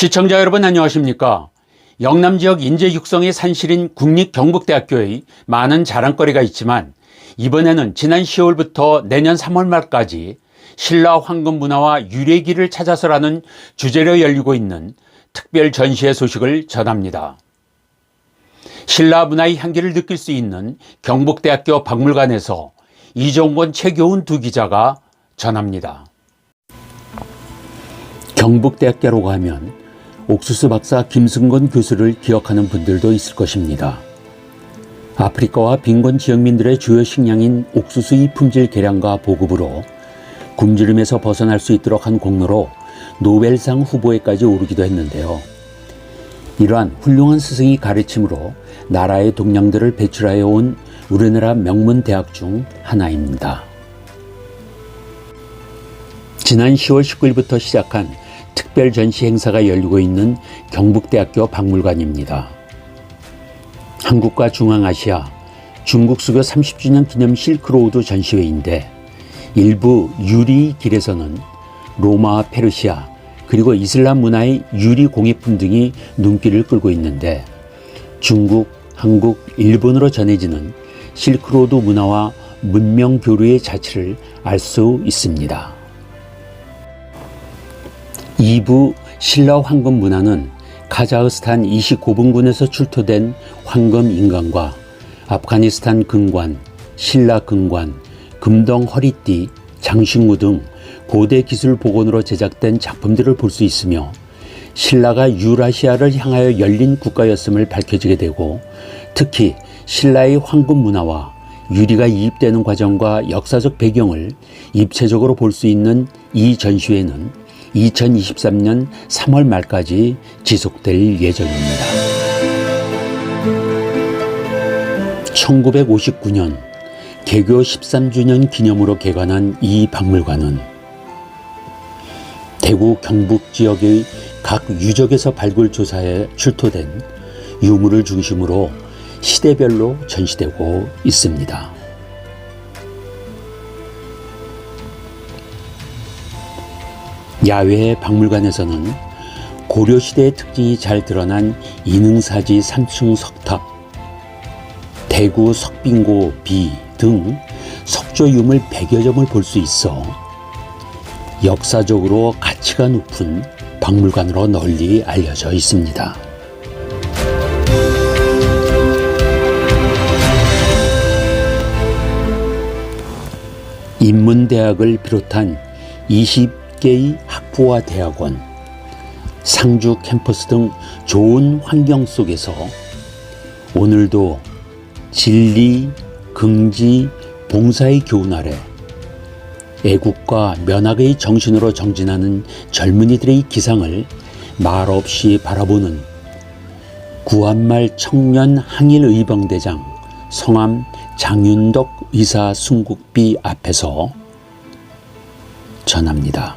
시청자 여러분 안녕하십니까? 영남 지역 인재 육성의 산실인 국립경북대학교의 많은 자랑거리가 있지만 이번에는 지난 10월부터 내년 3월 말까지 신라 황금 문화와 유래기를 찾아서라는 주제로 열리고 있는 특별 전시회 소식을 전합니다. 신라 문화의 향기를 느낄 수 있는 경북대학교 박물관에서 이종권 최교훈 두 기자가 전합니다. 경북대학교라고 하면 옥수수 박사 김승건 교수를 기억하는 분들도 있을 것입니다. 아프리카와 빈곤 지역민들의 주요 식량인 옥수수의 품질 개량과 보급으로 굶주림에서 벗어날 수 있도록 한 공로로 노벨상 후보에까지 오르기도 했는데요. 이러한 훌륭한 스승의 가르침으로 나라의 동량들을 배출하여 온 우리나라 명문 대학 중 하나입니다. 지난 10월 19일부터 시작한 특별 전시 행사가 열리고 있는 경북대학교 박물관입니다. 한국과 중앙아시아, 중국 수교 30주년 기념 실크로우드 전시회인데 일부 유리 길에서는 로마와 페르시아 그리고 이슬람 문화의 유리 공예품 등이 눈길을 끌고 있는데 중국, 한국, 일본으로 전해지는 실크로드 문화와 문명 교류의 자취를 알 수 있습니다. 2부 신라 황금 문화는 카자흐스탄 29분군에서 출토된 황금 인간과 아프가니스탄 금관, 신라 금관, 금덩 허리띠, 장신구 등 고대 기술 복원으로 제작된 작품들을 볼 수 있으며 신라가 유라시아를 향하여 열린 국가였음을 밝혀지게 되고 특히 신라의 황금 문화와 유리가 이입되는 과정과 역사적 배경을 입체적으로 볼 수 있는 이 전시회는 2023년 3월 말까지 지속될 예정입니다. 1959년 개교 13주년 기념으로 개관한 이 박물관은 대구 경북 지역의 각 유적에서 발굴 조사에 출토된 유물을 중심으로 시대별로 전시되고 있습니다. 야외 박물관에서는 고려시대의 특징이 잘 드러난 이능사지 3층 석탑, 대구 석빙고 비등 석조 유물 100여 점을 볼 수 있어 역사적으로 가치가 높은 박물관으로 널리 알려져 있습니다. 인문대학을 비롯한 20 개의 학부와 대학원, 상주 캠퍼스 등 좋은 환경 속에서 오늘도 진리, 긍지, 봉사의 교훈 아래 애국과 면학의 정신으로 정진하는 젊은이들의 기상을 말없이 바라보는 구한말 청년 항일의병대장 성함 장윤덕 의사 순국비 앞에서 전합니다.